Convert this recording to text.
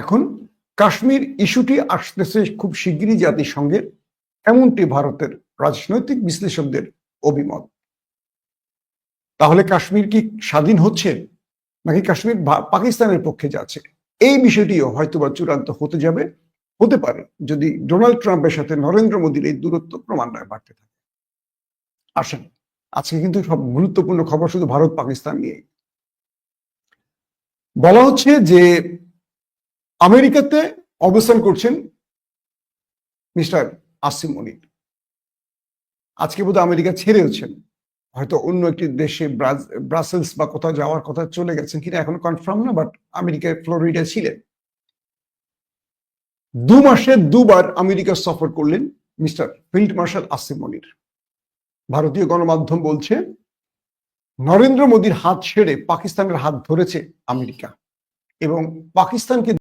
এখন কাশ্মীর ইস্যুটি আসতেছে খুব শিগগিরই জাতিসংঘের, এমনটি ভারতের রাজনৈতিক বিশ্লেষকদের অভিমত। তাহলে কাশ্মীর কি স্বাধীন হচ্ছে নাকি কাশ্মীর পাকিস্তানের পক্ষে যাচ্ছে? এই বিষয়টিও হয়তোবা চূড়ান্ত হতে যাবে, হতে পারে, যদি ডোনাল্ড ট্রাম্পের সাথে নরেন্দ্র মোদীর এই দূরত্ব ক্রমান্বয়ে বাড়তে থাকে। আসেন, আজকে কিন্তু সব গুরুত্বপূর্ণ খবর শুধু ভারত পাকিস্তান নিয়ে বলা হচ্ছে যে আমেরিকাতে অবস্থান করছেন মিস্টার আসিম মনির আজকে বোধহয় আমেরিকা ছেড়েওছেন হয়তো অন্য একটি দেশে ব্রাসেলস বা কোথাও যাওয়ার কথা চলে গেছেন কিনা এখন কনফার্ম না বাট আমেরিকায় ফ্লোরিডা ছিলেন। দু মাসে দুবার আমেরিকা সফর করলেন mister field marshal Asim Munir. ভারতীয় গণমাধ্যম বলছে, নরেন্দ্র মোদীর হাত ছেড়ে পাকিস্তানের হাত ধরেছে আমেরিকা এবং পাকিস্তানকে